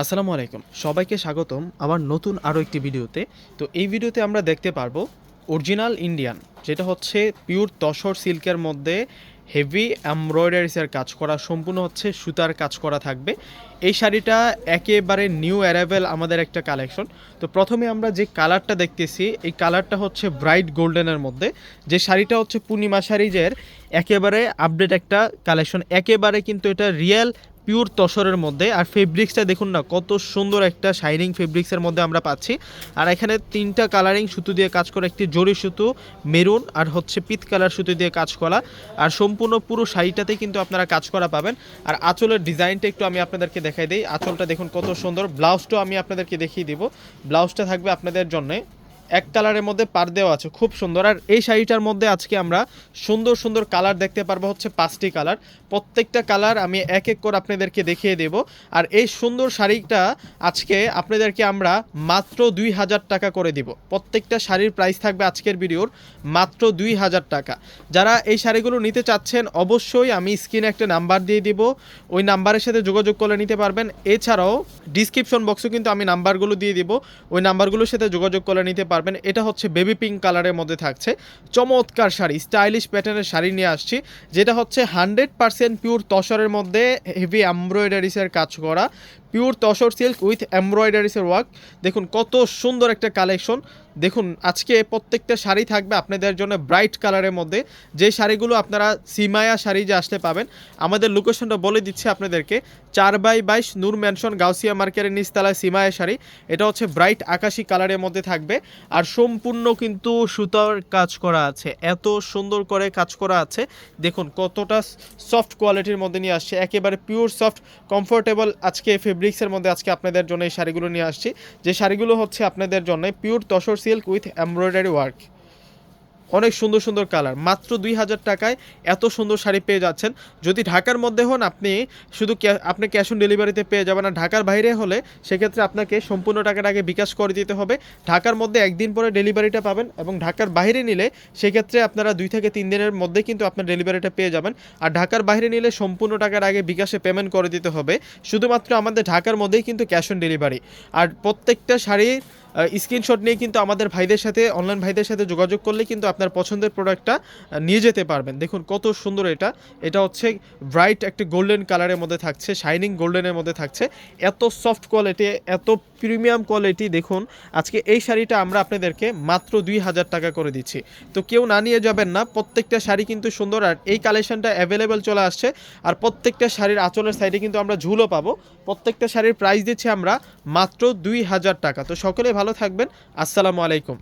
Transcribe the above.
আসসালামু আলাইকুম। সবাইকে স্বাগতম আমার নতুন আরও একটি ভিডিওতে। তো এই ভিডিওতে আমরা দেখতে পারব অরিজিনাল ইন্ডিয়ান, যেটা হচ্ছে পিওর তসর সিল্কের মধ্যে হেভি এমব্রয়ডারিসের কাজ করা, সম্পূর্ণ হচ্ছে সুতার কাজ করা থাকবে। এই শাড়িটা একেবারে নিউ অ্যারাইভেল আমাদের একটা কালেকশন। তো প্রথমে আমরা যে কালারটা দেখতেছি, এই কালারটা হচ্ছে ব্রাইট গোল্ডেনের মধ্যে। যে শাড়িটা হচ্ছে পূর্ণিমা শাড়িজের, একেবারে আপডেট একটা কালেকশন। একেবারে কিন্তু এটা রিয়েল পিওর তসরের মধ্যে। আর ফেব্রিক্সটা দেখুন না, কত সুন্দর একটা শাইনিং ফেব্রিক্সের মধ্যে আমরা পাচ্ছি। আর এখানে তিনটা কালারিং সুতো দিয়ে কাজ করা একটি জরি সুতো, মেরুন আর হচ্ছে পিত কালার সুতো দিয়ে কাজ করা। আর সম্পূর্ণ পুরো শাড়িটাতেই কিন্তু আপনারা কাজ করা পাবেন। আর আঁচলের ডিজাইনটা একটু আমি আপনাদেরকে দেখাই দিই। আঁচলটা দেখুন কত সুন্দর। ব্লাউজটাও আমি আপনাদেরকে দেখিয়ে দিব। ব্লাউজটা থাকবে আপনাদের জন্যে এক কালারের মধ্যে পার দেওয়া আছে, খুব সুন্দর। আর এই শাড়িটার মধ্যে আজকে আমরা সুন্দর সুন্দর কালার দেখতে পারব, হচ্ছে পাঁচটি কালার। প্রত্যেকটা কালার আমি এক এক করে আপনাদেরকে দেখিয়ে দেব। আর এই সুন্দর শাড়িটা আজকে আপনাদেরকে আমরা মাত্র দুই হাজার টাকা করে দিব। প্রত্যেকটা শাড়ির প্রাইস থাকবে আজকের ভিডিওর মাত্র দুই হাজার টাকা। যারা এই শাড়িগুলো নিতে চাচ্ছেন, অবশ্যই আমি স্ক্রিনে একটা নাম্বার দিয়ে দিব। ওই নাম্বারের সাথে যোগাযোগ করে নিতে পারবেন। এছাড়াও ডিসক্রিপশন বক্সে কিন্তু আমি নাম্বারগুলো দিয়ে দিব। ওই নাম্বারগুলোর সাথে যোগাযোগ করে নিতে পারবেন। এটা হচ্ছে বেবি পিঙ্ক কালারের মধ্যে থাকছে। চমৎকার শাড়ি স্টাইলিশ প্যাটার্নের শাড়ি নিয়ে আসছি, যেটা হচ্ছে হান্ড্রেড পার্সেন্ট পিওর তসরের মধ্যে হেভি এমব্রয়ডারিসের কাজ করা। পিওর তসর সিল্ক উইথ এমব্রয়ডারিসের ওয়ার্ক। দেখুন কত সুন্দর একটা কালেকশন। দেখুন, আজকে প্রত্যেকটা শাড়ি থাকবে আপনাদের জন্য ব্রাইট কালারের মধ্যে। যে শাড়িগুলো আপনারা সিমায়া শাড়ি যে আসতে পাবেন, আমাদের লোকেশনটা বলে দিচ্ছে আপনাদেরকে। চার বাই বাইশ নূর ম্যানশন গাউসিয়া মার্কেটের নিচতলায় সিমায়া শাড়ি। এটা হচ্ছে ব্রাইট আকাশি কালারের মধ্যে থাকবে। আর সম্পূর্ণ কিন্তু সুতার কাজ করা আছে। এত সুন্দর করে কাজ করা আছে। দেখুন কতটা সফট কোয়ালিটির মধ্যে নিয়ে আসছে। একেবারে পিওর সফট কমফোর্টেবল আজকে ফেব্রিক্সের মধ্যে আজকে আপনাদের জন্য এই শাড়িগুলো নিয়ে আসছি। যে শাড়িগুলো হচ্ছে আপনাদের জন্য pure tussar silk with embroidery work অনেক সুন্দর সুন্দর কালার। মাত্র দুই হাজার টাকায় এত সুন্দর শাড়ি পেয়ে যাচ্ছেন। যদি ঢাকার মধ্যে হন, আপনি শুধু আপনি ক্যাশ অন ডেলিভারিতে পেয়ে যাবেন। আর ঢাকার বাইরে হলে সেক্ষেত্রে আপনাকে সম্পূর্ণ টাকাটা আগে বিকাশ করে দিতে হবে। ঢাকার মধ্যে একদিন পরে ডেলিভারিটা পাবেন এবং ঢাকার বাইরে নিলে সেক্ষেত্রে আপনারা দুই থেকে তিন দিনের মধ্যে কিন্তু আপনার ডেলিভারিটা পেয়ে যাবেন। আর ঢাকার বাইরে নিলে সম্পূর্ণ টাকার আগে বিকাশে পেমেন্ট করে দিতে হবে। শুধুমাত্র আমাদের ঢাকার মধ্যেই কিন্তু ক্যাশ অন ডেলিভারি। আর প্রত্যেকটা শাড়ির স্ক্রিনশট নিয়ে কিন্তু আমাদের ভাইদের সাথে, অনলাইন ভাইদের সাথে যোগাযোগ করলে কিন্তু আপনার পছন্দের প্রোডাক্টটা নিয়ে যেতে পারবেন। দেখুন কত সুন্দর এটা। এটা হচ্ছে ব্রাইট একটা গোল্ডেন কালারের মধ্যে থাকছে শাইনিং গোল্ডেনের মধ্যে থাকছে। এত সফট কোয়ালিটি এত প্রিমিয়াম কোয়ালিটি দেখুন, আজকে এই শাড়িটা আমরা আপনাদেরকে মাত্র দুই হাজার টাকা করে দিচ্ছি। তো কেউ না নিয়ে যাবেন না, প্রত্যেকটা শাড়ি কিন্তু সুন্দর আর এই কালেকশনটা অ্যাভেলেবেল চলে আসছে। আর প্রত্যেকটা শাড়ির আঁচলের সাইডে কিন্তু আমরা ঝুলও পাবো। প্রত্যেকটা শাড়ির প্রাইস দিচ্ছি আমরা মাত্র দুই হাজার টাকা। তো সকলে ভালো থাকবেন। আসসালামু আলাইকুম।